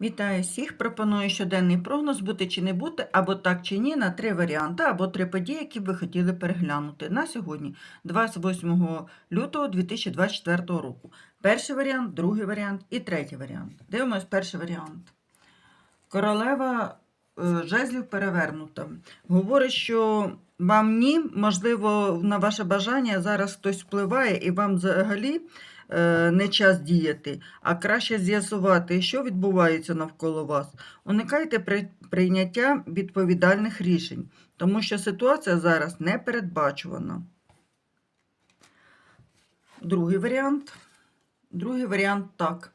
Вітаю всіх! Пропоную щоденний прогноз бути чи не бути, або так чи ні, на три варіанти, або три події, які б ви хотіли переглянути на сьогодні, 28 лютого 2024 року. Перший варіант, другий варіант і третій варіант. Дивимось перший варіант. Королева е, жезлів перевернута. Говорить, що вам ні, можливо, на ваше бажання зараз хтось впливає, і вам взагалі е, не час діяти, а краще з'ясувати, що відбувається навколо вас. Уникайте при- прийняття відповідальних рішень, тому що ситуація зараз не передбачувана. Другий варіант. Другий варіант так.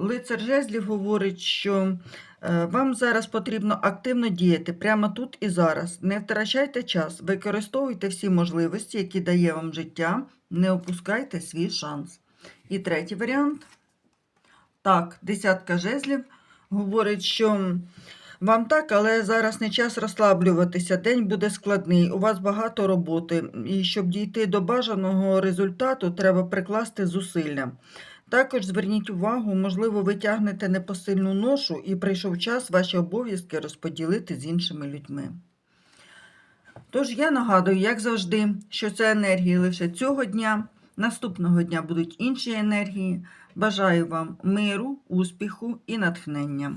Лицар жезлів говорить, що е, вам зараз потрібно активно діяти прямо тут і зараз. Не втрачайте час, використовуйте всі можливості, які дає вам життя, не опускайте свій шанс. І третій варіант. Так, десятка жезлів говорить, що вам так, але зараз не час розслаблюватися. День буде складний, у вас багато роботи, і щоб дійти до бажаного результату, треба прикласти зусилля. Також зверніть увагу, можливо, ви тягнете непосильну ношу і прийшов час ваші обов'язки розподілити з іншими людьми. Тож я нагадую, як завжди, що це енергії лише цього дня. Наступного дня будуть інші енергії. Бажаю вам миру, успіху і натхнення.